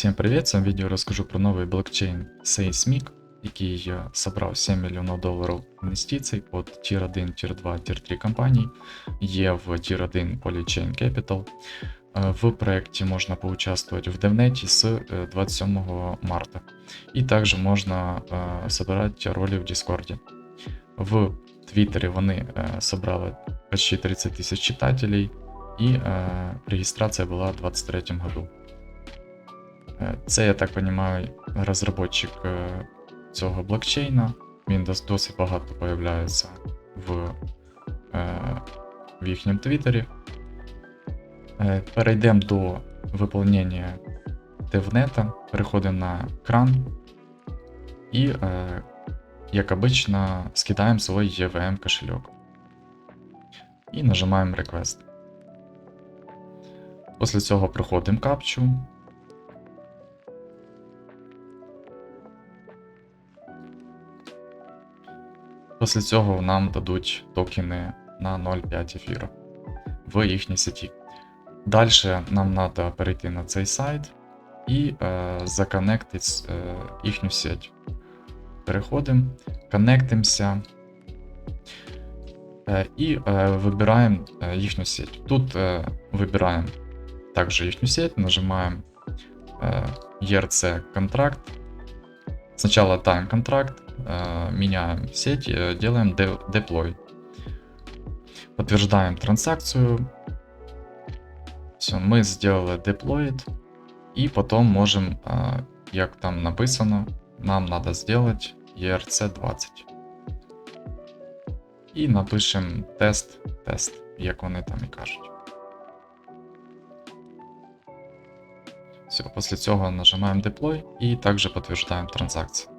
Всем привет! В цьому відео розкажу про новий блокчейн Seismic, який собрав 7 мільйонів доларів інвестицій від Tier 1, Tier 2, Tier 3 компаній. Є в Tier 1 Polychain Capital. Е, В проєкті можна поучаствувати в з е, 27 марта. І також можна е, собирати ролі в Discord. В Твіттері вони собрали почти 30 тисяч читателей, і реєстрація була в 2023 году. Е, Це, я так розумію, розробник е, цього блокчейна. Він досить багато появляється в, е, в їхньому твіттері. Перейдемо до виповнення девнета, переходимо на кран і, як обично, скидаємо свій EVM кошелек. І нажимаємо Request. Після цього проходимо капчу. Після цього нам дадуть токени на 0,5 ефіру в їхній сеті. Далі нам треба перейти на цей сайт і е, законектити е, їхню сеть. Переходимо, коннектимося е, і е, вибираємо е, їхню сеть. Тут е, вибираємо також їхню сеть, нажимаємо е, ERC контракт. Сначала time контракт, э, меняем сеть, э, делаем де- deploy. Подтверждаем транзакцию. Все, мы сделали deployed. И потом можем, э, як там написано, нам надо сделать ERC20. І напишем тест, тест, як вони там і кажуть. Все, після цього нажимаємо Deploy і також підтверждаємо транзакцію.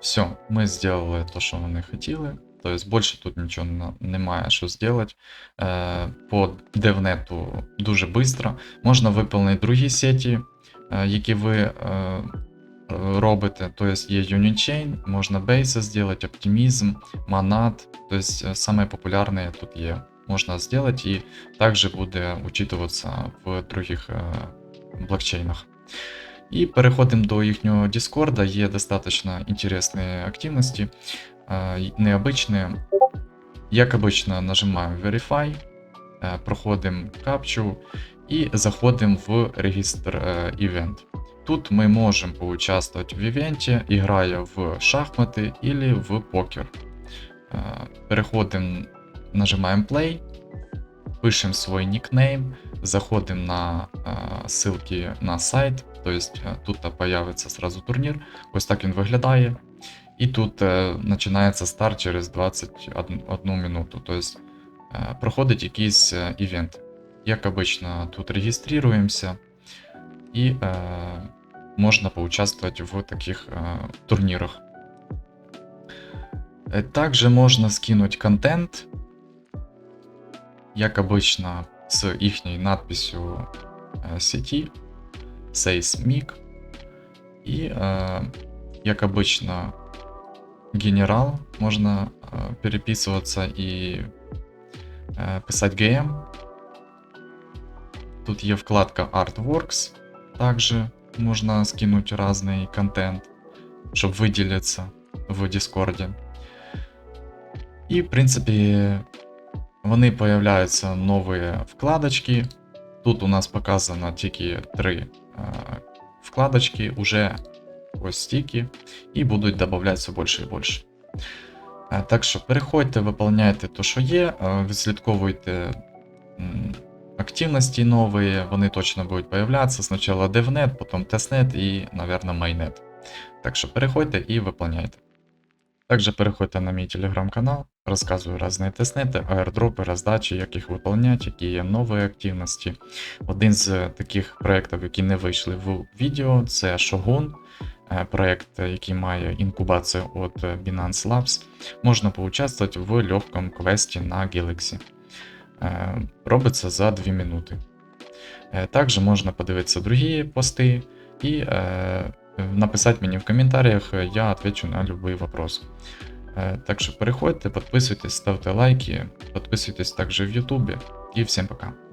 Все, ми зробили те, що вони хотіли. Тобто більше тут нічого немає що зробити. Е, по девнету дуже швидко. Можна виповнити другі сеті, е, які ви е, робите. Тобто є Unichain, можна Base зробити, Optimism, Monad. Тобто саме популярне тут є. Можна зробити і також буде учитуватися в других е, блокчейнах. І переходимо до їхнього Discord, є достатньо інтересні активності, е, необычные. Як обычно, нажимаємо Verify, е, проходимо капчу і заходимо в регістр е, івент. Тут ми можемо поучаствовать в івенті, грая в шахмати или в покер. Е, Переходимо, нажимаємо Play, пишемо свій нікнейм, заходимо на ссылки на сайт, тобто е, тут появиться сразу турнір. Ось так він виглядає. І тут починається старт через 21 минуту. Тобто е, проходить якийсь івент. Як обично, тут реєструємося і е, можна поучаствовать в таких е, турнірах. Также можна скинуть контент, як обично, з їхньою надписью е, сеті Seismic. І, е, як обично, генерал можна е, переписуватися і е, писати GM. Тут є вкладка Artworks. Також можна скинути різний контент, щоб виділитися в Discord. І, в принципі, вони появляються нові вкладочки. Тут у нас показано тільки три е, вкладочки, уже ось стільки, і будуть додавати все більше і більше. Е, Так що переходьте, виповняйте те, що є, е, відслідковуйте активності нові, вони точно будуть появлятися. Спочатку DevNet, потім TestNet і, мабуть, Mainnet. Так що переходьте і виповняйте. Також переходьте на мій телеграм-канал, розказую різні тестнети, аердропи, роздачі, як їх виповняти, які є нові активності. Один з таких проєктів, які не вийшли в відео, це Shogun, е, проєкт, який має інкубацію від Binance Labs. Можна поучаствувати в легкому квесті на Galaxy. Е, Робиться за 2 минути. Е, Також можна подивитися другі пости і е, написати мені в коментарях, я отвечу на вопрос. Е, Так що переходьте, підписуйтесь, ставте лайки, підписуйтесь також в Ютубі і всім пока.